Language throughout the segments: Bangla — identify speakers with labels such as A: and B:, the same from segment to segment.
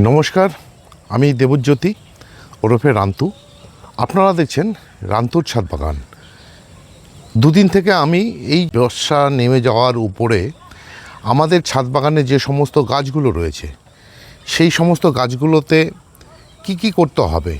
A: নমস্কার, আমি দেবজ্যোতি, ওরফে রান্তু। আপনারা দেখছেন রান্তুর ছাদ বাগান। দুদিন থেকে আমি এই বর্ষা নেমে যাওয়ার উপরে আমাদের ছাদ বাগানে যে সমস্ত গাছগুলো রয়েছে, সেই সমস্ত গাছগুলোতে কি কি করতে হবে?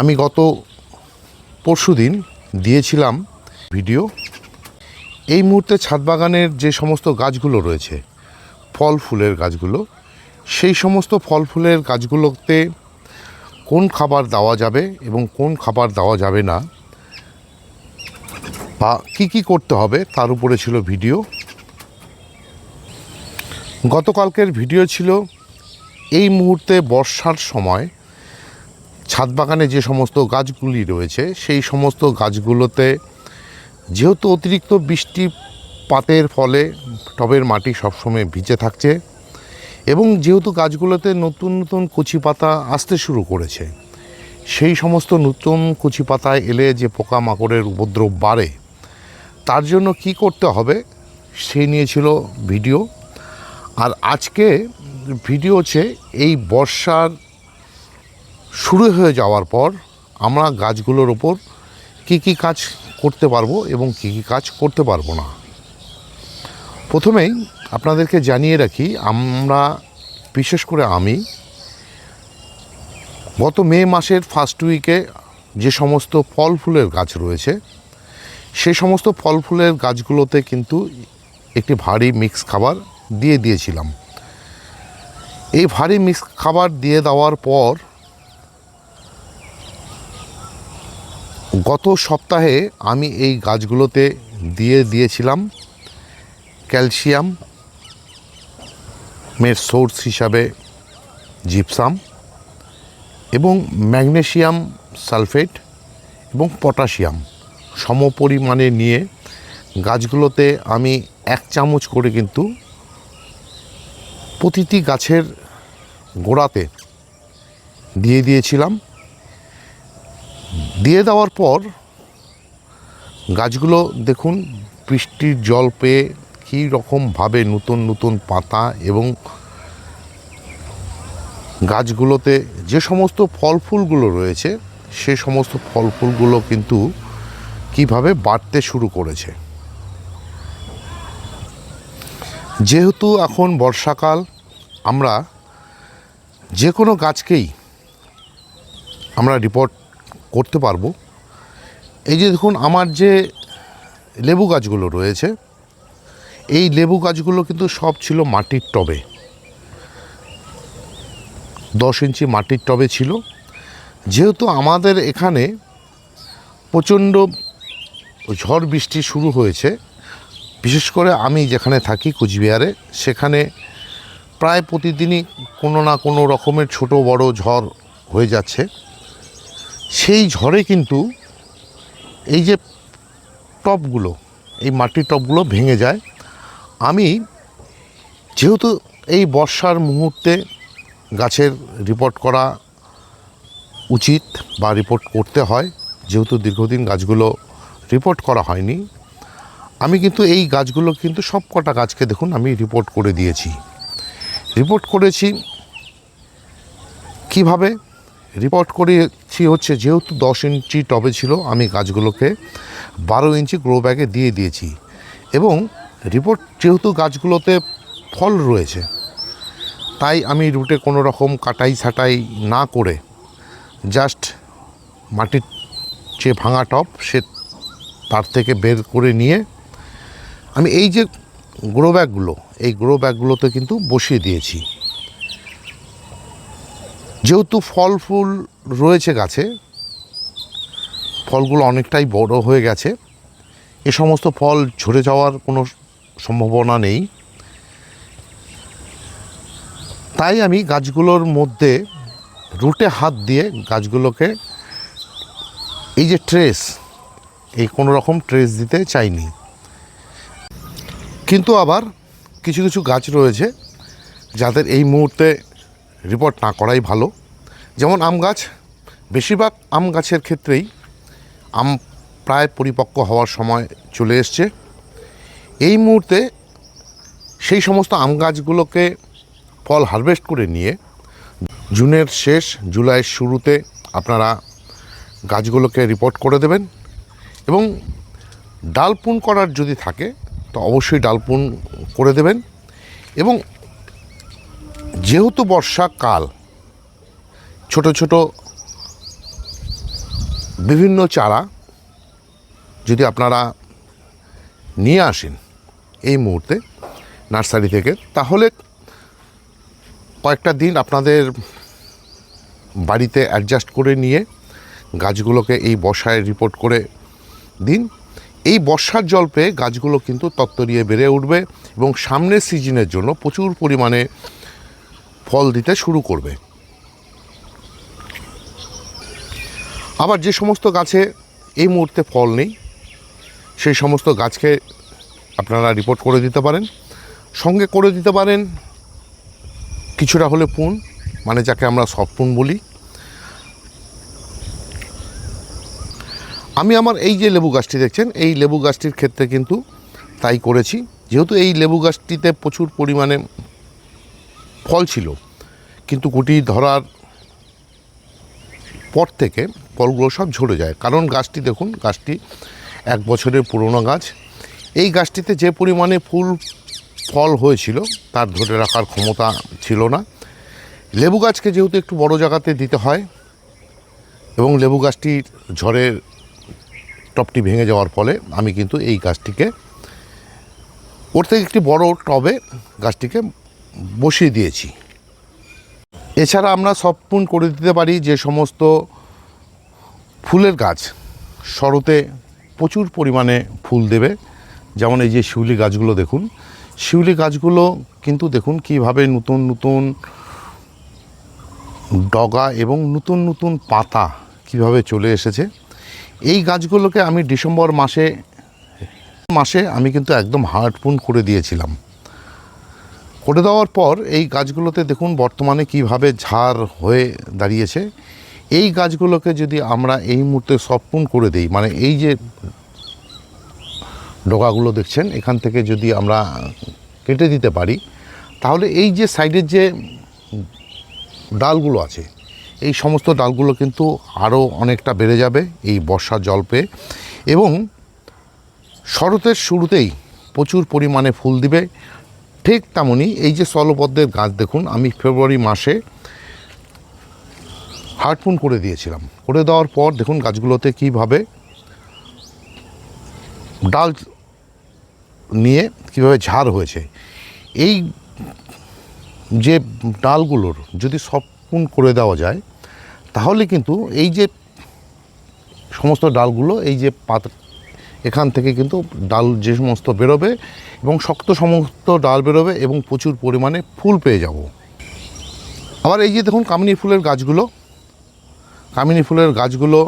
A: আমি গত পরশু দিন দিয়েছিলাম ভিডিও। এই মুহূর্তে ছাদ বাগানের যে সমস্ত গাছগুলো রয়েছে, ফল ফুলের গাছগুলো সেই সমস্ত ফল ফুলের গাছগুলোতে কোন খাবার দেওয়া যাবে এবং কোন খাবার দেওয়া যাবে না, বা কি কি করতে হবে তার উপরে ছিল ভিডিও। গতকালকের ভিডিও ছিল এই মুহূর্তে বর্ষার সময় ছাদ বাগানে যে সমস্ত গাছগুলি রয়েছে, সেই সমস্ত গাছগুলোতে যেহেতু অতিরিক্ত বৃষ্টিপাতের ফলে টবের মাটি সবসময় ভিজে থাকছে এবং যেহেতু গাছগুলোতে নতুন নতুন কচি পাতা আসতে শুরু করেছে, সেই সমস্ত নতুন কচি পাতায় এলে যে পোকামাকড়ের উপদ্রব বাড়ে, তার জন্য কি করতে হবে সে নিয়েছিল ভিডিও। আর আজকে ভিডিও হচ্ছে এই বর্ষার শুরু হয়ে যাওয়ার পর আমরা গাছগুলোর ওপর কি কি কাজ করতে পারব এবং কি কি কাজ করতে পারব না। প্রথমেই আপনাদেরকে জানিয়ে রাখি, আমরা, বিশেষ করে আমি, গত মে মাসের ফার্স্ট উইকে যে সমস্ত ফল ফুলের গাছ রয়েছে সেই সমস্ত ফল ফুলের গাছগুলোতে কিন্তু একটি ভারী মিক্স খাবার দিয়ে দিয়েছিলাম। এই ভারী মিক্স খাবার দিয়ে দেওয়ার পর, গত সপ্তাহে আমি এই গাছগুলোতে দিয়ে দিয়েছিলাম। ক্যালসিয়াম মের সোর্স হিসাবে জিপসাম এবং ম্যাগনেশিয়াম সালফেট এবং পটাশিয়াম সমপরিমাণে নিয়ে গাছগুলোতে আমি এক চামচ করে কিন্তু প্রতিটি গাছের গোড়াতে দিয়ে দিয়েছিলাম। দিয়ে দেওয়ার পর গাছগুলো দেখুন বৃষ্টির জল পেয়ে কী রকমভাবে নতুন নতুন পাতা এবং গাছগুলোতে যে সমস্ত ফল ফুলগুলো রয়েছে, সে সমস্ত ফল ফুলগুলো কিন্তু কীভাবে বাড়তে শুরু করেছে। যেহেতু এখন বর্ষাকাল, আমরা যে কোনো গাছকেই আমরা রিপোর্ট করতে পারব। এই যে দেখুন, আমার যে লেবু গাছগুলো রয়েছে এই লেবু গাছগুলো কিন্তু সব ছিল মাটির টবে। দশ ইঞ্চি মাটির টবে ছিল। যেহেতু আমাদের এখানে প্রচণ্ড ঝড় বৃষ্টি শুরু হয়েছে, বিশেষ করে আমি যেখানে থাকি কুচবিহারে, সেখানে প্রায় প্রতিদিনই কোনো না কোনো রকমের ছোট বড় ঝড় হয়ে যাচ্ছে। সেই ঝড়ে কিন্তু এই যে টবগুলো, এই মাটির টবগুলো ভেঙে যায়। আমি যেহেতু এই বর্ষার মুহূর্তে গাছের রিপোর্ট করা উচিত বা রিপোর্ট করতে হয়, যেহেতু দীর্ঘদিন গাছগুলো রিপোর্ট করা হয়নি, আমি কিন্তু এই গাছগুলো কিন্তু সব কটা গাছকে দেখুন আমি রিপোর্ট করে দিয়েছি। রিপোর্ট করেছি কীভাবে? রিপোর্ট করেছি হচ্ছে যেহেতু দশ ইঞ্চি টবে ছিল, আমি গাছগুলোকে বারো ইঞ্চি গ্রো ব্যাগে দিয়ে দিয়েছি এবং রিপোর্ট যেহেতু গাছগুলোতে ফল রয়েছে, তাই আমি রুটে কোনো রকম কাটাই ছাটাই না করে জাস্ট মাটির যে ভাঙা টপ সে তার থেকে বের করে নিয়ে আমি এই যে গ্রো ব্যাগগুলো এই গ্রো ব্যাগগুলোতে কিন্তু বসিয়ে দিয়েছি। যেহেতু ফল ফুল রয়েছে গাছে, ফলগুলো অনেকটাই বড় হয়ে গেছে, এ সমস্ত ফল ঝরে যাওয়ার কোনো সম্ভাবনা নেই। তাই আমি গাছগুলোর মধ্যে রুটে হাত দিয়ে গাছগুলোকে এই যে ট্রেস, এই কোনো রকম ট্রেস দিতে চাইনি। কিন্তু আবার কিছু কিছু গাছ রয়েছে যাদের এই মুহূর্তে রিপোর্ট না করাই ভালো। যেমন আম গাছ, বেশিরভাগ আম গাছের ক্ষেত্রেই আম প্রায় পরিপক্ক হওয়ার সময় চলে এসছে। এই মুহূর্তে সেই সমস্ত আম গাছগুলোকে ফল হারভেস্ট করে নিয়ে জুনের শেষ জুলাইয়ের শুরুতে আপনারা গাছগুলোকে রিপোর্ট করে দেবেন এবং ডালপুন করার যদি থাকে, তো অবশ্যই ডালপুন করে দেবেন। এবং যেহেতু বর্ষাকাল, ছোট ছোট বিভিন্ন চারা যদি আপনারা নিয়ে আসেন এই মুহূর্তে নার্সারি থেকে। তাহলে কয়েকটা দিন আপনাদের বাড়িতে অ্যাডজাস্ট করে নিয়ে গাছগুলোকে এই বর্ষায় রিপোর্ট করে দিন। এই বর্ষার জল পেয়ে গাছগুলো কিন্তু তত্তরিয়ে বেড়ে উঠবে এবং সামনের সিজনের জন্য প্রচুর পরিমাণে ফল দিতে শুরু করবে। আবার যে সমস্ত গাছে এই মুহূর্তে ফল নেই, সেই সমস্ত গাছকে আপনারা রিপোর্ট করে দিতে পারেন। সঙ্গে করে দিতে পারেন কিছুটা হলে পুন মানে যাকে আমরা সফট পুন বলি। আমি আমার এই যে লেবু গাছটি দেখছেন, এই লেবু গাছটির ক্ষেত্রে কিন্তু তাই করেছি। যেহেতু এই লেবু গাছটিতে প্রচুর পরিমাণে ফল ছিল, কিন্তু গুটি ধরার পর থেকে ফলগুলো সব ঝরে যায়। কারণ গাছটি দেখুন, গাছটি এক বছরের পুরনো গাছ। এই গাছটিতে যে পরিমাণে ফুল, ফল হয়েছিল, তার ধরে রাখার ক্ষমতা ছিল না। লেবু গাছকে যেহেতু একটু বড় জায়গাতে দিতে হয়, এবং লেবু গাছটির ঝড়ের টপটি ভেঙে যাওয়ার ফলে আমি কিন্তু এই গাছটিকে, ওর থেকে একটি বড় টবে গাছটিকে বসিয়ে দিয়েছি। এছাড়া আমরা সবপুন করে দিতে পারি যে সমস্ত ফুলের গাছ, শরতে প্রচুর পরিমাণে ফুল দেবে। যেমন এই যে শিউলি গাছগুলো দেখুন, শিউলি গাছগুলো কিন্তু দেখুন কীভাবে নতুন নতুন ডগা এবং নতুন নতুন পাতা কীভাবে চলে এসেছে। এই গাছগুলোকে আমি ডিসেম্বর মাসে মাসে আমি কিন্তু একদম হার্টপুন করে দিয়েছিলাম। করে দেওয়ার পর এই গাছগুলোতে দেখুন বর্তমানে কীভাবে ঝাড় হয়ে দাঁড়িয়েছে। এই গাছগুলোকে যদি আমরা এই মুহূর্তে সবপুন করে দিই মানে এই যে ডগাগুলো দেখছেন, এখান থেকে যদি আমরা কেটে দিতে পারি, তাহলে এই যে সাইডের যে ডালগুলো আছে, এই সমস্ত ডালগুলো কিন্তু আরও অনেকটা বেড়ে যাবে এই বর্ষার জল পেয়ে এবং শরতের শুরুতেই প্রচুর পরিমাণে ফুল দিবে। ঠিক তেমনই এই যে স্থলপদ্মের গাছ দেখুন, আমি ফেব্রুয়ারি মাসে হার্টফুন করে দিয়েছিলাম। করে দেওয়ার পর দেখুন গাছগুলোতে কীভাবে ডাল নিয়ে কীভাবে ঝাড় হয়েছে, এই যে ডালগুলোর যদি সবপুন করে দেওয়া যায়, তাহলে কিন্তু এই যে সমস্ত ডালগুলো, এই যে পাত, এখান থেকে কিন্তু ডাল যে সমস্ত বেরোবে এবং শক্ত সমস্ত ডাল বেরোবে এবং প্রচুর পরিমাণে ফুল পেয়ে যাব। আবার এই যে দেখুন কামিনী ফুলের গাছগুলো, কামিনী ফুলের গাছগুলো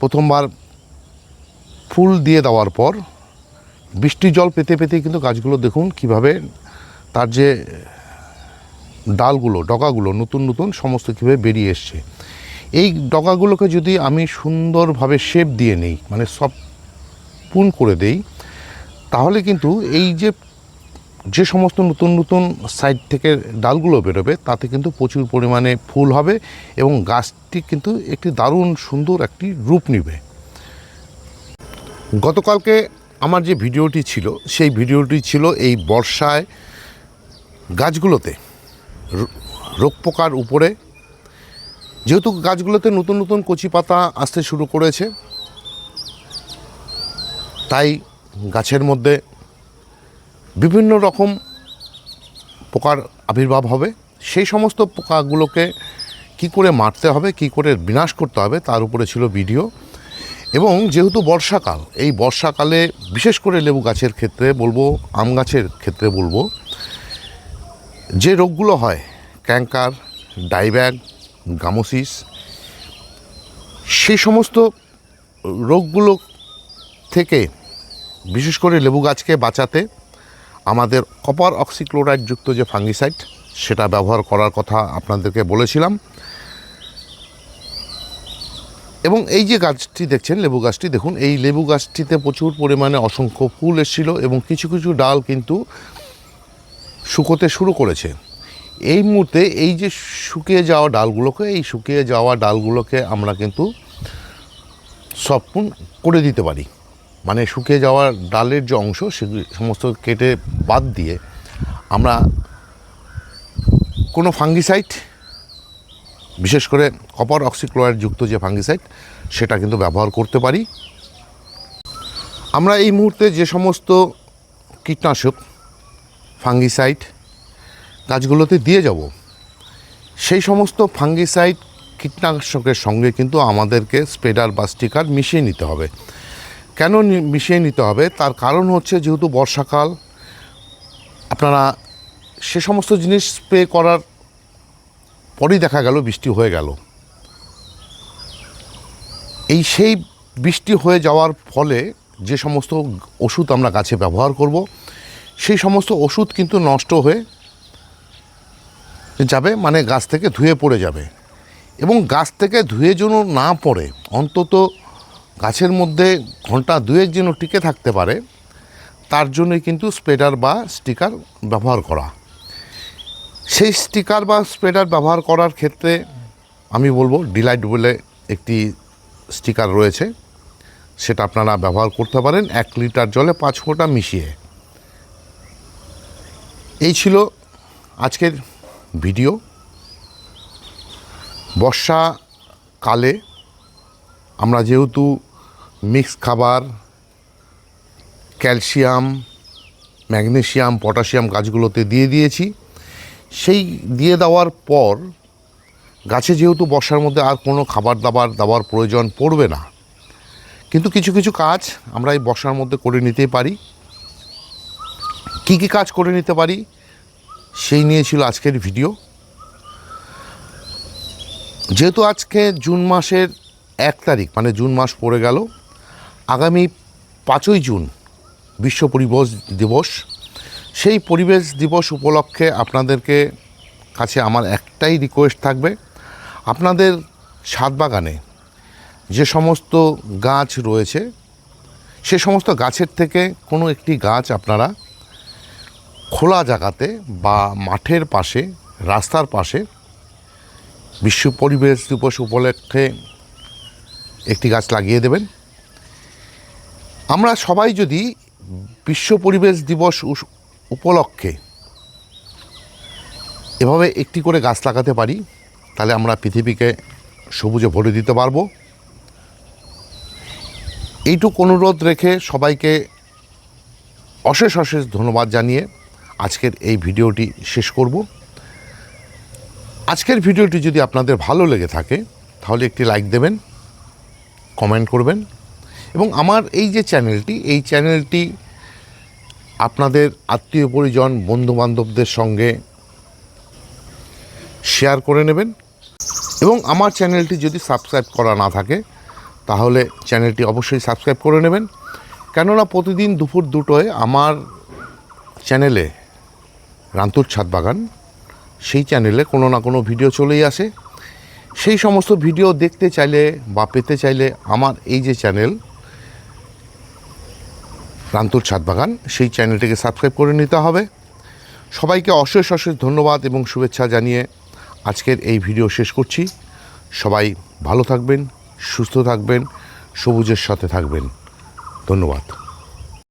A: প্রথমবার ফুল দিয়ে দেওয়ার পর বৃষ্টি জল পেতে পেতে কিন্তু গাছগুলো দেখুন কীভাবে তার যে ডালগুলো, ডগাগুলো, নতুন নতুন সমস্ত কীভাবে বেরিয়ে এসছে। এই ডগাগুলোকে যদি আমি সুন্দরভাবে শেপ দিয়ে নেই মানে সব পুন করে দেই, তাহলে কিন্তু এই যে যে সমস্ত নতুন নতুন সাইড থেকে ডালগুলো বেরোবে, তাতে কিন্তু প্রচুর পরিমাণে ফুল হবে এবং গাছটি কিন্তু একটি দারুণ সুন্দর একটি রূপ নেবে। গতকালকে আমার যে ভিডিওটি ছিল, সেই ভিডিওটি ছিল এই বর্ষায় গাছগুলোতে রোগ পোকার উপরে। যেহেতু গাছগুলোতে নতুন নতুন কচি পাতা আসতে শুরু করেছে, তাই গাছের মধ্যে বিভিন্ন রকম পোকার আবির্ভাব হবে। সেই সমস্ত পোকাগুলোকে কি করে মারতে হবে, কি করে বিনাশ করতে হবে, তার উপরে ছিল ভিডিও। এবং যেহেতু বর্ষাকাল, এই বর্ষাকালে বিশেষ করে লেবু গাছের ক্ষেত্রে বলব, আম গাছের ক্ষেত্রে বলব, যে রোগগুলো হয় ক্যাঙ্কার ডাইব্যাগ, গামোসিস, সেই সমস্ত রোগগুলো থেকে বিশেষ করে লেবু গাছকে বাঁচাতে আমাদের কপার অক্সিক্লোরাইডযুক্ত যে ফাঙ্গিসাইড, সেটা ব্যবহার করার কথা আপনাদেরকে বলেছিলাম। এবং এই যে গাছটি দেখছেন, লেবু গাছটি, দেখুন, এই লেবু গাছটিতে প্রচুর পরিমাণে অসংখ্য ফুল এসেছিল এবং কিছু কিছু ডাল কিন্তু শুকোতে শুরু করেছে। এই মুহূর্তে এই যে শুকিয়ে যাওয়া ডালগুলোকে, এই শুকিয়ে যাওয়া ডালগুলোকে আমরা কিন্তু সফট করে দিতে পারি। মানে শুকিয়ে যাওয়া ডালের যে অংশ সেগুলি সমস্ত কেটে বাদ দিয়ে আমরা কোনো ফাঙ্গিসাইড বিশেষ করে কপার অক্সিক্লোরাইড যুক্ত যে ফাঙ্গিসাইড, সেটা কিন্তু ব্যবহার করতে পারি। আমরা এই মুহূর্তে যে সমস্ত কীটনাশক, ফাঙ্গিসাইড গাছগুলোতে দিয়ে যাব, সেই সমস্ত ফাঙ্গিসাইড কীটনাশকের সঙ্গে কিন্তু আমাদেরকে স্প্রেডার বা স্টিকার মিশিয়ে নিতে হবে। কেন মিশিয়ে নিতে হবে? তার কারণ হচ্ছে যেহেতু বর্ষাকাল, আপনারা সে সমস্ত জিনিস স্প্রে করার পরেই দেখা গেল বৃষ্টি হয়ে গেল। এই সেই বৃষ্টি হয়ে যাওয়ার ফলে যে সমস্ত ওষুধ আমরা গাছে ব্যবহার করব, সেই সমস্ত ওষুধ কিন্তু নষ্ট হয়ে যাবে মানে গাছ থেকে ধুয়ে পড়ে যাবে। এবং গাছ থেকে ধুয়ে যেন না পড়ে, অন্তত গাছের মধ্যে ঘণ্টা দুয়েক যেন টিকে থাকতে পারে, তার জন্যই কিন্তু স্প্রেডার বা স্টিকার ব্যবহার করা। সেই স্টিকার বা স্প্রেডার ব্যবহার করার ক্ষেত্রে আমি বলব ডিলাইট বলে একটি স্টিকার রয়েছে। সেটা আপনারা ব্যবহার করতে পারেন, এক লিটার জলে পাঁচ ফোঁটা মিশিয়ে। এই ছিল আজকের ভিডিও। বর্ষাকালে আমরা যেহেতু মিক্স খাবার, ক্যালসিয়াম ম্যাগনেশিয়াম পটাশিয়াম গাছগুলোতে দিয়ে দিয়েছি সেই দিয়ে দেওয়ার পর গাছে যেহেতু বর্ষার মধ্যে আর কোনো খাবার দাবার দেওয়ার প্রয়োজন পড়বে না, কিন্তু কিছু কিছু কাজ আমরা এই বর্ষার মধ্যে করে নিতেই পারি। কী কী কাজ করে নিতে পারি সেই নিয়ে ছিল আজকের ভিডিও। যেহেতু আজকে জুন মাসের এক তারিখ মানে জুন মাস পড়ে গেল, আগামী পাঁচই জুন বিশ্ব পরিবেশ দিবস সেই পরিবেশ দিবস উপলক্ষে আপনাদেরকে কাছে আমার একটাই রিকোয়েস্ট থাকবে। আপনাদের ছাদ বাগানে যে সমস্ত গাছ রয়েছে, সে সমস্ত গাছের থেকে কোনো একটি গাছ আপনারা খোলা জায়গাতে বা মাঠের পাশে, রাস্তার পাশে বিশ্ব পরিবেশ দিবস উপলক্ষে একটি গাছ লাগিয়ে দেবেন। আমরা সবাই যদি বিশ্ব পরিবেশ দিবস উপলক্ষে। এভাবে একটি করে গাছ লাগাতে পারি, তাহলে আমরা পৃথিবীকে সবুজে ভরে দিতে পারব। এইটুকু অনুরোধ রেখে সবাইকে অশেষ অশেষ ধন্যবাদ জানিয়ে আজকের এই ভিডিওটি শেষ করব। আজকের ভিডিওটি যদি আপনাদের ভালো লেগে থাকে, তাহলে একটি লাইক দেবেন, কমেন্ট করবেন এবং আমার এই যে চ্যানেলটি, এই চ্যানেলটি আপনাদের আত্মীয় পরিজন, বন্ধুবান্ধবদের সঙ্গে শেয়ার করে নেবেন। এবং আমার চ্যানেলটি যদি সাবস্ক্রাইব করা না থাকে, তাহলে চ্যানেলটি অবশ্যই সাবস্ক্রাইব করে নেবেন। কেননা প্রতিদিন দুপুর দুটোয় আমার চ্যানেলে রান্তুর ছাদ বাগান, সেই চ্যানেলে কোনো না কোনো ভিডিও চলেই আসে। সেই সমস্ত ভিডিও দেখতে চাইলে বা পেতে চাইলে আমার এই যে চ্যানেল রান্তুর ছাদ বাগান, সেই চ্যানেলটিকে সাবস্ক্রাইব করে নিতে হবে। সবাইকে অশেষ অশেষ ধন্যবাদ এবং শুভেচ্ছা জানিয়ে আজকের এই ভিডিও শেষ করছি। সবাই ভালো থাকবেন, সুস্থ থাকবেন, সবুজের সাথে থাকবেন। ধন্যবাদ।